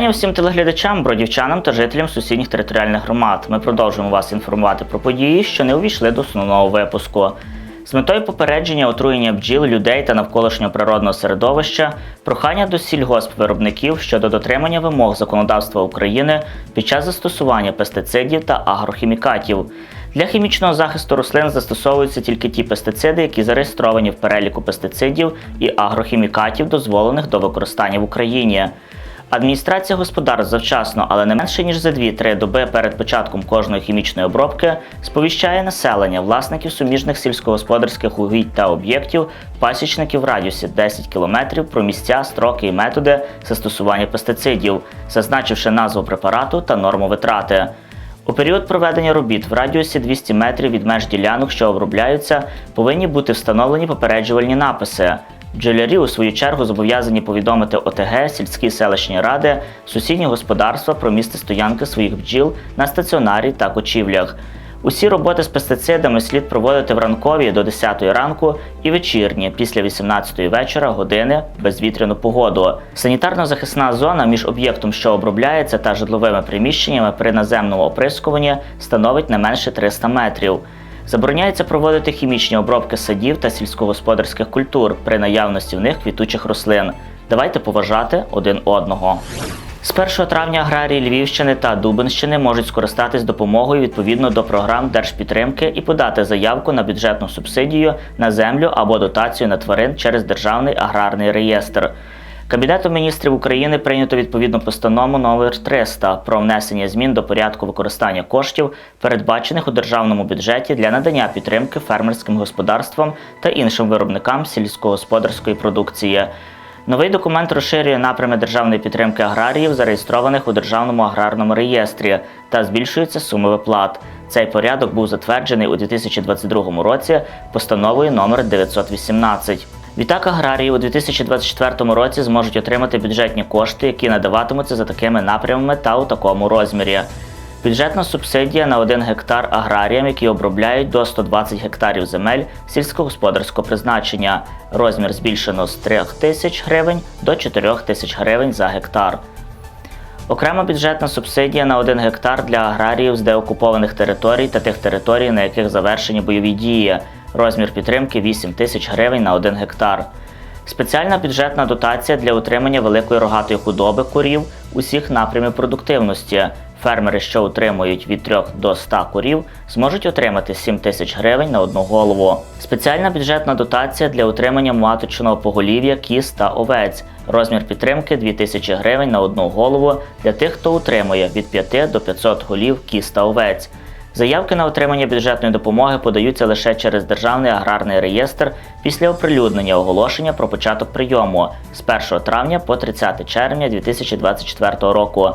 Вітання всім телеглядачам, бродівчанам та жителям сусідніх територіальних громад. Ми продовжуємо вас інформувати про події, що не увійшли до основного випуску. З метою попередження отруєння бджіл, людей та навколишнього природного середовища, прохання до сільгоспвиробників щодо дотримання вимог законодавства України під час застосування пестицидів та агрохімікатів. Для хімічного захисту рослин застосовуються тільки ті пестициди, які зареєстровані в переліку пестицидів і агрохімікатів, дозволених до використання в Україні. Адміністрація господарств завчасно, але не менше ніж за 2-3 доби перед початком кожної хімічної обробки сповіщає населення, власників суміжних сільськогосподарських угідь та об'єктів, пасічників в радіусі 10 км про місця, строки і методи застосування пестицидів, зазначивши назву препарату та норму витрати. У період проведення робіт в радіусі 200 метрів від меж ділянок, що обробляються, повинні бути встановлені попереджувальні написи. Бджолярі, у свою чергу, зобов'язані повідомити ОТГ, сільські селищні ради, сусідні господарства про місце стоянки своїх бджіл на стаціонарі та кочівлях. Усі роботи з пестицидами слід проводити в ранкові до 10 ранку і вечірні після 18 вечора години безвітряну погоду. Санітарно-захисна зона між об'єктом, що обробляється, та житловими приміщеннями при наземному оприскуванні становить не менше 300 метрів. Забороняється проводити хімічні обробки садів та сільськогосподарських культур при наявності в них квітучих рослин. Давайте поважати один одного. З 1 травня аграрії Львівщини та Дубинщини можуть скористатись допомогою відповідно до програм держпідтримки і подати заявку на бюджетну субсидію на землю або дотацію на тварин через Державний аграрний реєстр. Кабінетом міністрів України прийнято відповідну постанову номер 300 про внесення змін до порядку використання коштів, передбачених у державному бюджеті для надання підтримки фермерським господарствам та іншим виробникам сільськогосподарської продукції. Новий документ розширює напрями державної підтримки аграріїв, зареєстрованих у Державному аграрному реєстрі, та збільшуються суми виплат. Цей порядок був затверджений у 2022 році постановою номер 918. Відтак аграрії у 2024 році зможуть отримати бюджетні кошти, які надаватимуться за такими напрямами та у такому розмірі. Бюджетна субсидія на 1 гектар аграріям, які обробляють до 120 гектарів земель сільськогосподарського призначення. Розмір збільшено з 3 тисяч гривень до 4 тисяч гривень за гектар. Окрема бюджетна субсидія на 1 гектар для аграріїв з деокупованих територій та тих територій, на яких завершені бойові дії. Розмір підтримки 8 тисяч гривень на 1 гектар. Спеціальна бюджетна дотація для утримання великої рогатої худоби курів усіх напрямів продуктивності. Фермери, що утримують від 3 до 100 курів, зможуть отримати 7 тисяч гривень на одну голову. Спеціальна бюджетна дотація для утримання маточного поголів'я кіз та овець. Розмір підтримки 2 тисячі гривень на одну голову для тих, хто утримує від 5 до 500 голів кіз та овець. Заявки на отримання бюджетної допомоги подаються лише через Державний аграрний реєстр після оприлюднення оголошення про початок прийому з 1 травня по 30 червня 2024 року.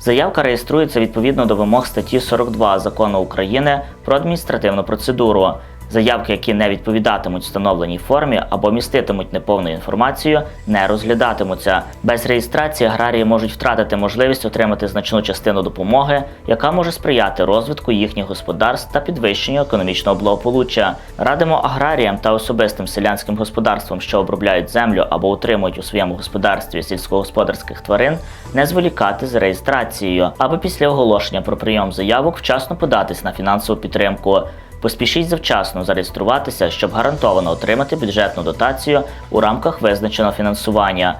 Заявка реєструється відповідно до вимог статті 42 Закону України про адміністративну процедуру. Заявки, які не відповідатимуть встановленій формі або міститимуть неповну інформацію, не розглядатимуться. Без реєстрації аграрії можуть втратити можливість отримати значну частину допомоги, яка може сприяти розвитку їхніх господарств та підвищенню економічного благополуччя. Радимо аграріям та особистим селянським господарствам, що обробляють землю або утримують у своєму господарстві сільськогосподарських тварин, не зволікати з реєстрацією, аби після оголошення про прийом заявок вчасно податись на фінансову підтримку. Поспішіть завчасно зареєструватися, щоб гарантовано отримати бюджетну дотацію у рамках визначеного фінансування.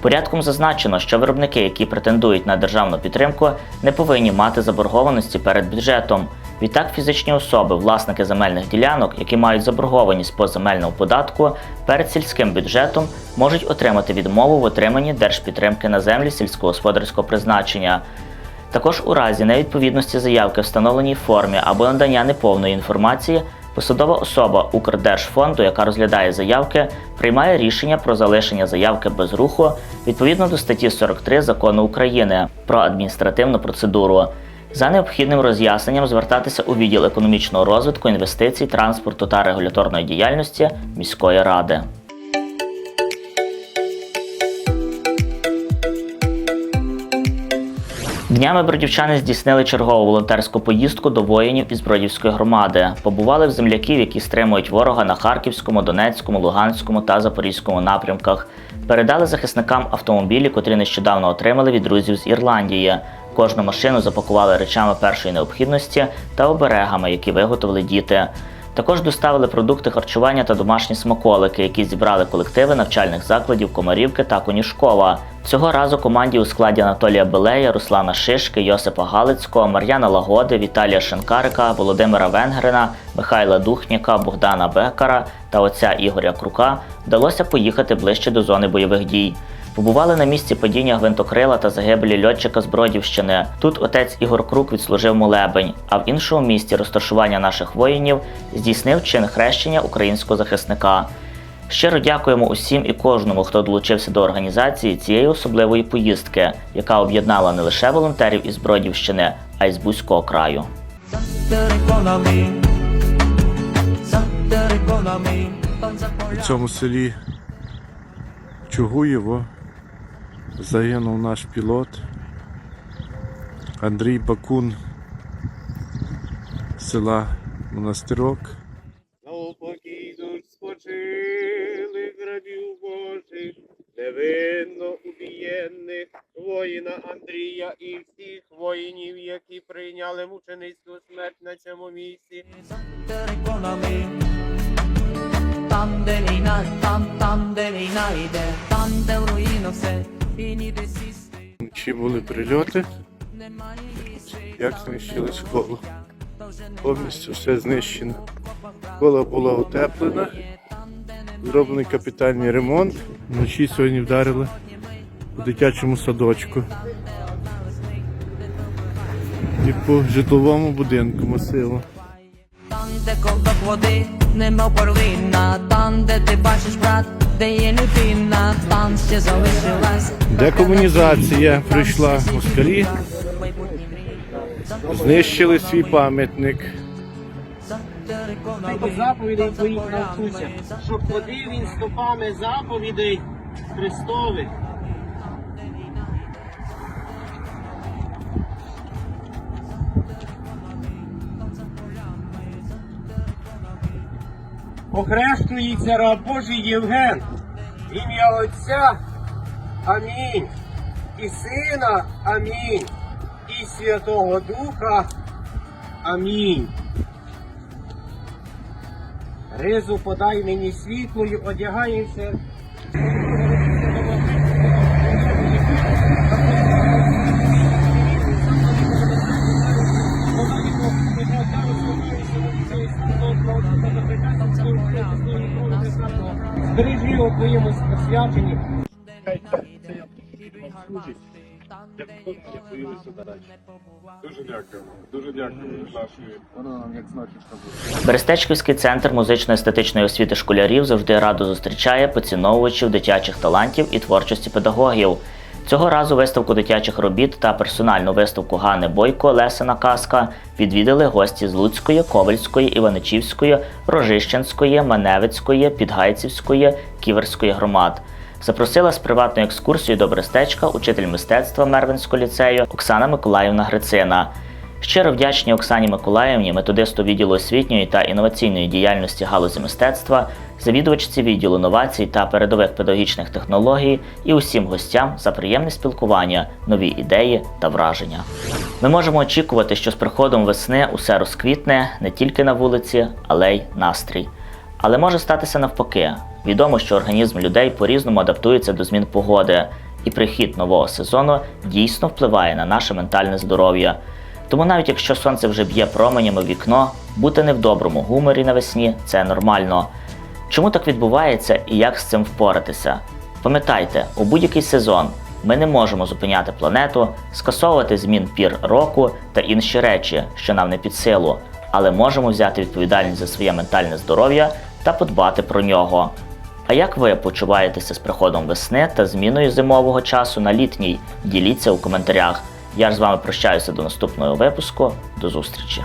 Порядком зазначено, що виробники, які претендують на державну підтримку, не повинні мати заборгованості перед бюджетом. Відтак, фізичні особи, власники земельних ділянок, які мають заборгованість по земельному податку перед сільським бюджетом, можуть отримати відмову в отриманні держпідтримки на землі сільськогосподарського призначення. Також у разі невідповідності заявки встановленій формі або надання неповної інформації, посадова особа Укрдержфонду, яка розглядає заявки, приймає рішення про залишення заявки без руху відповідно до статті 43 закону України про адміністративну процедуру. За необхідним роз'ясненням звертатися у відділ економічного розвитку, інвестицій, транспорту та регуляторної діяльності міської ради. Днями бродівчани здійснили чергову волонтерську поїздку до воїнів із Бродівської громади. Побували в земляків, які стримують ворога на Харківському, Донецькому, Луганському та Запорізькому напрямках. Передали захисникам автомобілі, котрі нещодавно отримали від друзів з Ірландії. Кожну машину запакували речами першої необхідності та оберегами, які виготовили діти. Також доставили продукти харчування та домашні смаколики, які зібрали колективи навчальних закладів Комарівки та Конюшкова. Цього разу команді у складі Анатолія Белея, Руслана Шишки, Йосипа Галицького, Мар'яна Лагоди, Віталія Шинкарика, Володимира Венгрина, Михайла Духніка, Богдана Бекара та отця Ігоря Крука вдалося поїхати ближче до зони бойових дій. Побували на місці падіння гвинтокрила та загибелі льотчика з Бродівщини. Тут отець Ігор Крук відслужив молебень, а в іншому місці розташування наших воїнів здійснив чин хрещення українського захисника. Щиро дякуємо усім і кожному, хто долучився до організації цієї особливої поїздки, яка об'єднала не лише волонтерів із Бродівщини, а й з Бузького краю. У цьому селі Чугуєво загинув наш пілот Андрій Бакун з села Монастирок. На спочили грабів Божих, невинно убієнних воїна Андрія і всіх воїнів, які прийняли мученицьку смерть на цьому місці. Там, де війна, там, там, де війна йде, там, де в руїнах все, Вночі були прильоти, як знищили школу. Повністю все знищено. Школа була утеплена, зроблений капітальний ремонт. Вночі сьогодні вдарили у дитячому садочку. І по житловому будинку масиву. Там, де ковток води, нема перлина, там, де ти бачиш брат, де є людина, там ще залишилась. Декомунізація прийшла москалі, знищили свій пам'ятник. Заповідей твоїх навчуся, щоб ходив він стопами заповідей Христових. Охрещується раб Божий Євген, ім'я Отця, Амінь, і Сина, Амінь, і Святого Духа, Амінь. Ризу подай мені світлою, одягаємося. Його твоєму освяченні. Дуже дякуємо. Дуже дякуємо знахідка. Берестечківський центр музично-естетичної освіти школярів завжди радо зустрічає поціновувачів дитячих талантів і творчості педагогів. Цього разу виставку дитячих робіт та персональну виставку Гани Бойко Лесена Казка відвідали гості з Луцької, Ковальської, Іваничівської, Рожищенської, Маневицької, Підгайцівської, Ківерської громад. Запросила з приватною екскурсією до Берестечка учитель мистецтва Мервинського ліцею Оксана Миколаївна Грицина. Щиро вдячні Оксані Миколаївні, методисту відділу освітньої та інноваційної діяльності галузі мистецтва, завідувачці відділу новацій та передових педагогічних технологій і усім гостям за приємне спілкування, нові ідеї та враження. Ми можемо очікувати, що з приходом весни усе розквітне не тільки на вулиці, але й настрій. Але може статися навпаки. Відомо, що організм людей по-різному адаптується до змін погоди, і прихід нового сезону дійсно впливає на наше ментальне здоров'я. Тому навіть якщо сонце вже б'є променями в вікно, бути не в доброму гуморі навесні це нормально. Чому так відбувається і як з цим впоратися? Пам'ятайте, у будь-який сезон ми не можемо зупиняти планету, скасовувати змін пір року та інші речі, що нам не під силу, але можемо взяти відповідальність за своє ментальне здоров'я та подбати про нього. А як ви почуваєтеся з приходом весни та зміною зимового часу на літній? Діліться у коментарях. Я ж з вами прощаюся до наступного випуску. До зустрічі!